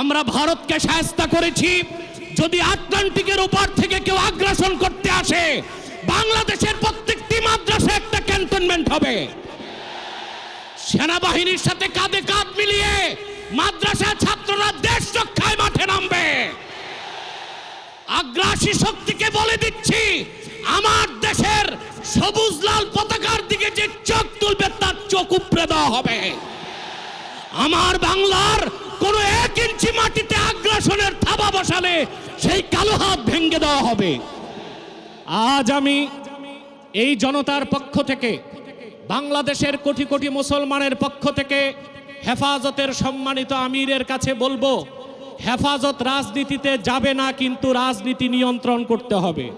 আমরা ভারতকে সায়স্তা করেছি। যদি আটলান্টিকের উপর থেকে কেউ আগ্রাসন করতে আসে, বাংলাদেশের প্রত্যেকটি মাদ্রাসা একটা ক্যান্টনমেন্ট হবে। সেনাবাহিনীর সাথে কাঁধে কাঁধ মিলিয়ে মাদ্রাসা ছাত্ররা দেশ রক্ষায় মাঠে নামবে। আগ্রাসী শক্তিকে বলে দিচ্ছি, আমার দেশের সবুজ লাল পতাকার দিকে যে চোখ তুলবে, তার চোখ উপড়ে দেওয়া হবে। আমার বাংলার কোন এক ইঞ্চি মাটিতে আগ্রাসনের থাবা বসালে সেই কালো হাত ভেঙে দেওয়া হবে। আজ আমি এই জনতার পক্ষ থেকে, বাংলাদেশের কোটি কোটি মুসলমানের পক্ষ থেকে হেফাজতের সম্মানিত আমিরের কাছে বলব, হেফাজত রাজনীতিতে যাবে না কিন্তু রাজনীতি নিয়ন্ত্রণ করতে হবে।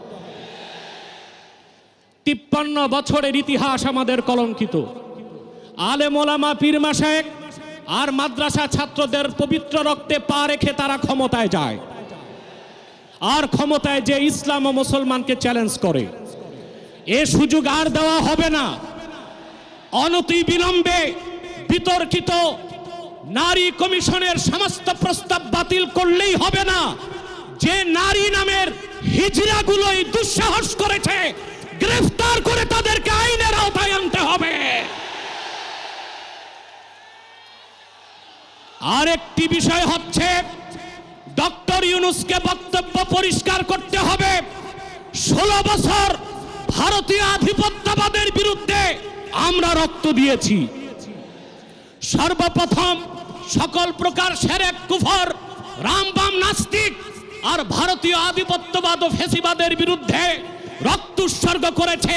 তিপ্পান্ন বছরের ইতিহাস আমাদের কলঙ্কিত। আলে আলেমোলামা পীর মাসায়েক আর মাদ্রাসা ছাত্রদের পবিত্র রক্তে পা রেখে তারা ক্ষমতায় যায়। আর ক্ষমতায় যে ইসলাম ও মুসলমানকে চ্যালেঞ্জ করে। এ সুযোগ আর দেওয়া হবে না। অনতি বিলম্বে বিতর্কিত নারী কমিশনের সমস্ত প্রস্তাব বাতিল করলেই হবে না। যে নারী নামের হিজড়াগুলোই দুঃসাহস করেছে, গ্রেফতার করে তাদেরকে আইনের আওতায় আনতে হবে। আরেকটি বিষয় হচ্ছে, ডক্টর ইউনুসকে বক্তব্য পরিষ্কার করতে হবে। ষোলো বছর ভারতীয় আধিপত্যবাদের বিরুদ্ধে আমরা রক্ত দিয়েছি। সর্বপ্রথম সকল প্রকার সেরেক কুফর, রামবাম নাস্তিক আর ভারতীয় আধিপত্যবাদ ও ফেসিবাদের বিরুদ্ধে রক্ত উৎসর্গ করেছে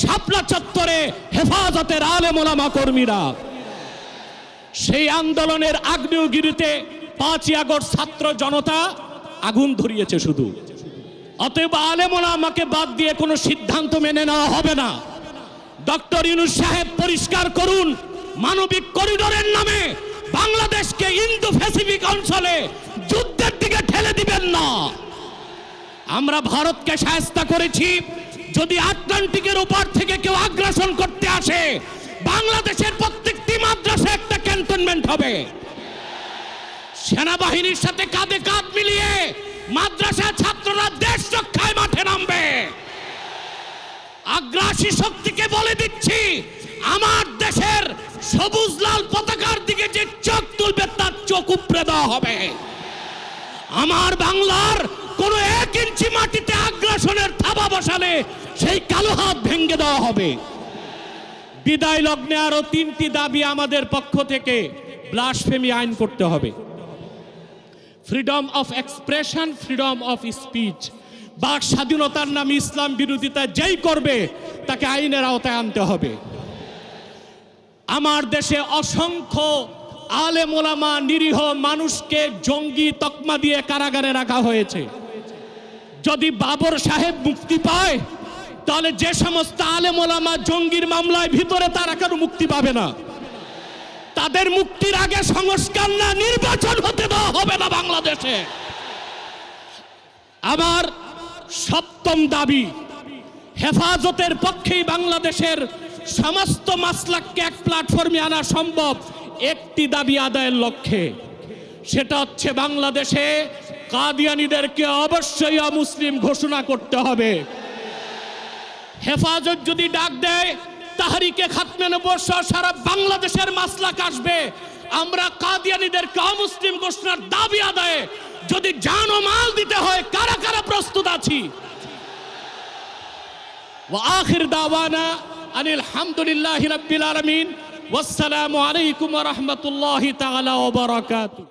শাপলা চত্বরে হেফাজতের আলেমোলামা কর্মীরা। সেই আন্দোলনের আগ্নেয়গিরিতে পাঁচই আগস্ট ছাত্র জনতা আগুন ধরিয়েছে শুধু। অতএব আলেমোলা আমাকে বাদ দিয়ে কোনো সিদ্ধান্ত মেনে নেওয়া হবে না। ডক্টর ইউনুস সাহেব, পরিষ্কার করুন, মানবিক করিডোরের নামে বাংলাদেশকে ইন্দো প্যাসিফিক অঞ্চলে যুদ্ধের দিকে ঠেলে দিবেন না। আমরা ভারতকে সায়স্তা করেছি, যদি আটলান্টিকের উপর থেকে কেউ আগ্রাসন করতে আসে বাংলাদেশের ক্যান্টনমেন্ট হবে। সেনাবাহিনীর সাথে কাঁধে কাঁধ মিলিয়ে মাদ্রাসা ছাত্ররা দেশ রক্ষায় মাঠে নামবে। আগ্রাসী শক্তিকে বলে দিচ্ছি, আমার দেশের সবুজ লাল পতাকার দিকে যে চোখ তুলবে, তার চোখ উপড়ে দেওয়া হবে। আমার বাংলার কোন এক ইঞ্চি মাটিতে আগ্রাসনের থাবা বসালে সেই কালো হাত ভেঙে দেওয়া হবে। বিদায় লগ্নে আরও তিনটি দাবি আমাদের পক্ষ থেকে ব্লাসফেমি আইন করতে হবে। Freedom of expression freedom of speech বাক স্বাধীনতার নামে ইসলাম বিরোধিতা যেই করবে, তাকে আইনের আওতায় আনতে হবে। আমার দেশে অসংখ্য আলে মোলামা নিরীহ মানুষকে জঙ্গি তকমা দিয়ে কারাগারে রাখা হয়েছে। যদি বাবর সাহেব মুক্তি পায় তাহলে যে সমস্ত আলেমোলামা জঙ্গির মামলায় ভিতরে তারা কেন মুক্তি পাবে না? তাদের মুক্তির আগে সংস্কার না, নির্বাচন হতে দেওয়া হবে না বাংলাদেশে। আমার সপ্তম দাবি, হেফাজতের পক্ষেই বাংলাদেশের সমস্ত মাসলাককে এক প্ল্যাটফর্মে আনা সম্ভব, একটি দাবি আদায়ের লক্ষ্যে। সেটা হচ্ছে বাংলাদেশে কাদিয়ানিদেরকে অবশ্যই অমুসলিম ঘোষণা করতে হবে। হেফাজত যদি ডাক দেয়, তাহারিকে খাতমে নবর্ষ সারা বাংলাদেশের মাসলাক আসবে। আমরা কাদিয়ানিদেরকে অমুসলিম ঘোষণার দাবি আদায় যদি জানো মাল দিতে হয়, কারা কারা প্রস্তুত আছি? আখির দাওয়ানা আনিল হামদুলিল্লাহ রবিল আলমিন। ওসালামু আলাইকুম রহমতুল্লাহ তালা ওবরাকাতু